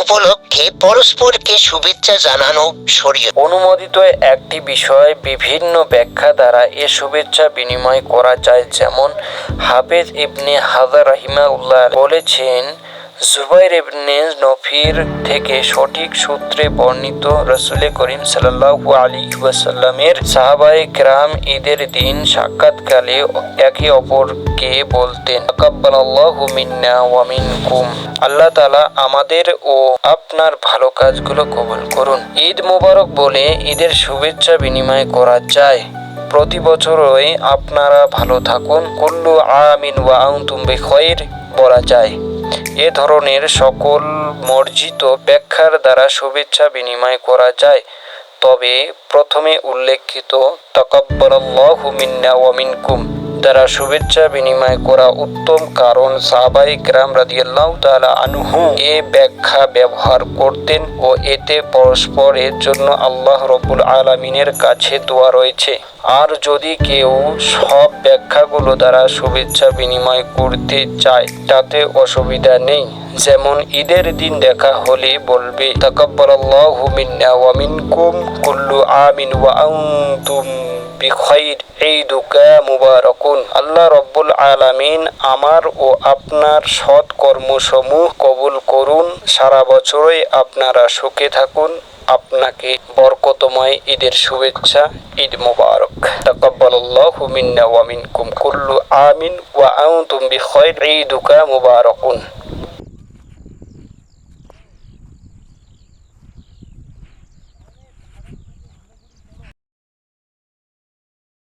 উপলক্ষে পরস্পরকে শুভেচ্ছা জানানো শরীয় অনুমোদিত একটি বিষয় বিভিন্ন ব্যাখ্যা দ্বারা এ শুভেচ্ছা বিনিময় করা যায়। যেমন হাফেজ ইবনে হাজার রহিমা উল্লাহ বলেছেন জুবাইর ইবনে নফির থেকে সঠিক সূত্রে বর্ণিত রসুল করিম সাল্লাল্লাহু আলী ওয়াসাল্লামের সাহাবাই কেরাম ঈদের দিন সাক্ষাৎকালে একে অপরকে বলতেন, তাকাব্বালাল্লাহু মিন্না ওয়া মিনকুম। আল্লাহ তাআলা আমাদের ও আপনার ভালো কাজগুলো কবুল করুন। ঈদ মোবারক বলে ঈদের শুভেচ্ছা বিনিময় করা যায়। প্রতি বছরই আপনারা ভালো থাকুন। কুল্লু আমিন ওয়া আনতুম বিখৈর বলা যায়। এ ধরনের সকল মর্জিত ব্যাখ্যার দ্বারা শুভেচ্ছা বিনিময় করা যায়। তবে প্রথমে উল্লেখিত, তাকাব্বালাল্লাহু মিন্না ওয়া মিনকুম। দ্বারা শুভেচ্ছা বিনিময় করা উত্তম কারণ সাহাবাই গ্রাম রাদিয়াল্লাহু তাআলা আনহু এ ব্যাখ্যা ব্যবহার করতেন ও এতে পরস্পরের জন্য আল্লাহ রবুল আলামিনের কাছে দোয়া রয়েছে। আর যদি কেউ সব ব্যাখ্যাগুলো দ্বারা শুভেচ্ছা বিনিময় করতে চায়, তাতে অসুবিধা নেই। যেমন, ঈদের দিন দেখা হলে বলবে, তাকাব্বালাল্লাহু মিন্না ওয়া মিনকুম কুল্লু আমিন ওয়া আনতুম বিখাইর। ঈদুকা মুবারাকুন। আল্লাহ রব্বুল আলামিন আমার ও আপনার সৎ কর্মসমূহ কবুল করুন। সারা বছরই আপনারা সুখে থাকুন। আপনাকে বরকতময় ঈদের শুভেচ্ছা, ঈদ মুবারক। তাকাব্বালাল্লাহু মিন্না ওয়া মিনকুম। কুল্লু আমিন ওয়া আনতুম বিখাইর ঈদুকা মুবারাকুন।